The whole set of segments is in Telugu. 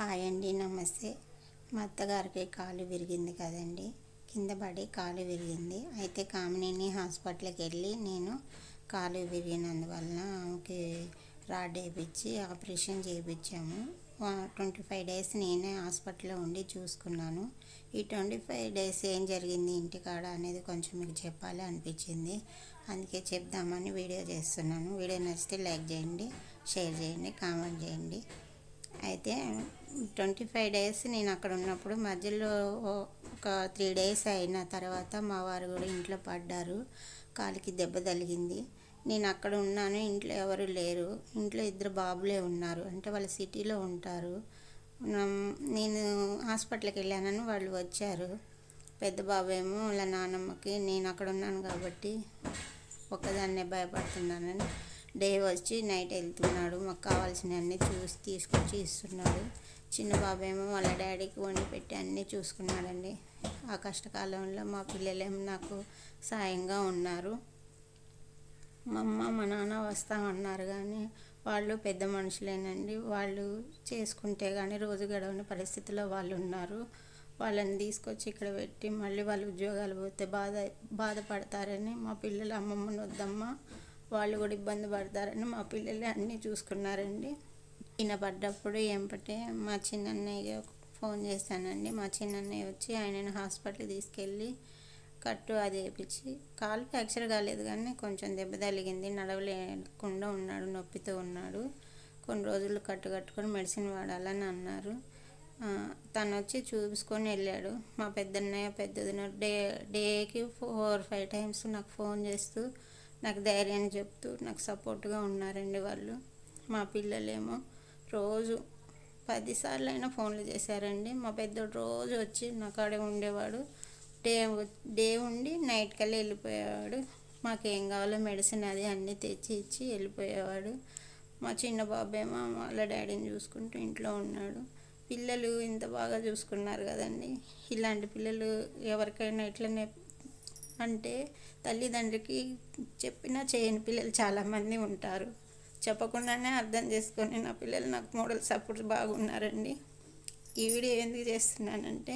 హాయ్ అండి నమస్తే. మా అత్తగారికి కాలు విరిగింది కదండి. కింద పడి కాలు విరిగింది. అయితే కామినేని హాస్పిటల్కి వెళ్ళి నేను కాలు విరిగినందువలన ఆమెకి రాడ్ వేయించి ఆపరేషన్ చేయించాము ట్వంటీ ఫైవ్ డేస్ నేనే హాస్పిటల్లో ఉండి చూసుకున్నాను. ఈ ట్వంటీ ఫైవ్ డేస్ ఏం జరిగింది ఇంటికాడ అనేది కొంచెం మీకు చెప్పాలి అనిపించింది. అందుకే చెప్దామని వీడియో చేస్తున్నాను. వీడియో నచ్చితే లైక్ చేయండి షేర్ చేయండి కామెంట్ చేయండి. అయితే ట్వంటీ ఫైవ్ డేస్ నేను అక్కడ ఉన్నప్పుడు మధ్యలో ఒక త్రీ డేస్ అయిన తర్వాత మా వారు కూడా ఇంట్లో పడ్డారు. కాలికి దెబ్బ తగిలింది. నేను అక్కడ ఉన్నాను. ఇంట్లో ఎవరు లేరు. ఇంట్లో ఇద్దరు బాబులే ఉన్నారు. అంటే వాళ్ళు సిటీలో ఉంటారు. నేను హాస్పిటల్కి వెళ్ళానని వాళ్ళు వచ్చారు. పెద్ద బాబు ఏమో వాళ్ళ నాన్నమ్మకి నేను అక్కడ ఉన్నాను కాబట్టి ఒక్కదాన్నే భయపడుతున్నానని డే వచ్చి నైట్ వెళ్తున్నాడు. మాకు కావాల్సినవన్నీ చూసి తీసుకొచ్చి ఇస్తున్నాడు. చిన్న బాబు ఏమో వాళ్ళ డాడీకి వండి పెట్టి అన్నీ చూసుకున్నాడండి. ఆ కష్టకాలంలో మా పిల్లలేమో నాకు సాయంగా ఉన్నారు. మా అమ్మ మా నాన్న వస్తామన్నారు కానీ వాళ్ళు పెద్ద మనుషులేనండి. వాళ్ళు చేసుకుంటే కానీ రోజు గడవని పరిస్థితిలో వాళ్ళు ఉన్నారు. వాళ్ళని తీసుకొచ్చి ఇక్కడ పెట్టి మళ్ళీ వాళ్ళు ఉద్యోగాలు పోతే బాధ బాధపడతారని మా పిల్లలు అమ్మమ్మను వద్దమ్మ. వాళ్ళు కూడా ఇబ్బంది పడతారని మా పిల్లలు అన్నీ చూసుకున్నారండి. ఈయన పడ్డప్పుడు ఏంపటే మా చిన్నన్నయ్య ఫోన్ చేశానండి మా చిన్నన్నయ్య వచ్చి ఆయనను హాస్పిటల్ తీసుకెళ్ళి కట్టు అది వేయించి కాలు ఫ్రాక్చర్ కాలేదు కానీ కొంచెం దెబ్బ తగిలింది. నడవలేకుండా ఉన్నాడు నొప్పితో ఉన్నాడు. కొన్ని రోజులు కట్టు కట్టుకొని మెడిసిన్ వాడాలని అన్నారు. తను వచ్చి చూసుకొని వెళ్ళాడు. మా పెద్దన్నయ్య పెద్దదిన డే డేకి ఫోర్ ఫైవ్ టైమ్స్ నాకు ఫోన్ చేస్తూ నాకు ధైర్యాన్ని చెప్తూ నాకు సపోర్ట్గా ఉన్నారండి వాళ్ళు. మా పిల్లలేమో రోజు పదిసార్లు అయినా ఫోన్లు చేశారండి. మా పెద్దోడు రోజు వచ్చి నా కాడే ఉండేవాడు. డే డే ఉండి నైట్ కల్లా వెళ్ళిపోయేవాడు. మాకేం కావాలో మెడిసిన్ అది అన్నీ తెచ్చి ఇచ్చి వెళ్ళిపోయేవాడు. మా చిన్న బాబేమో వాళ్ళ డాడీని చూసుకుంటూ ఇంట్లో ఉన్నాడు. పిల్లలు ఇంత బాగా చూసుకున్నారు కదండి. ఇలాంటి పిల్లలు ఎవరికైనా ఇట్లనే అంటే తల్లిదండ్రికి చెప్పినా చేయని పిల్లలు చాలామంది ఉంటారు. చెప్పకుండానే అర్థం చేసుకొని నా పిల్లలు నాకు మోడల్ సపోర్ట్ బాగున్నారండి. ఈ వీడియో ఎందుకు చేస్తున్నానంటే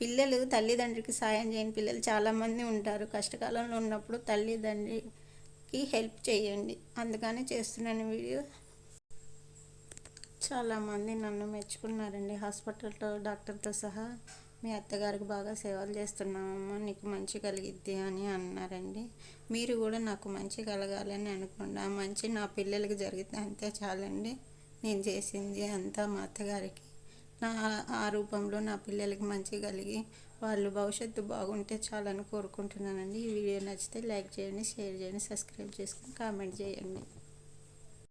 పిల్లలు తల్లిదండ్రికి సాయం చేయని పిల్లలు చాలామంది ఉంటారు. కష్టకాలంలో ఉన్నప్పుడు తల్లిదండ్రికి హెల్ప్ చేయండి. అందుకని చేస్తున్నాను వీడియో. చాలామంది నన్ను మెచ్చుకున్నారండి. హాస్పిటల్లో డాక్టర్తో సహా మీ అత్తగారికి బాగా సేవలు చేస్తున్నామమ్మా నీకు మంచి కలిగిద్ది అని అన్నారండి. మీరు కూడా నాకు మంచి కలగాలని అనుకోండి. మంచి నా పిల్లలకి జరిగితే అంతే చాలండి. నేను చేసింది అంతా మా అత్తగారికి. నా ఆ రూపంలో నా పిల్లలకి మంచి కలిగి వాళ్ళు భవిష్యత్తు బాగుంటే చాలని కోరుకుంటున్నానండి. ఈ వీడియో నచ్చితే లైక్ చేయండి షేర్ చేయండి సబ్స్క్రైబ్ చేసుకొని కామెంట్ చేయండి.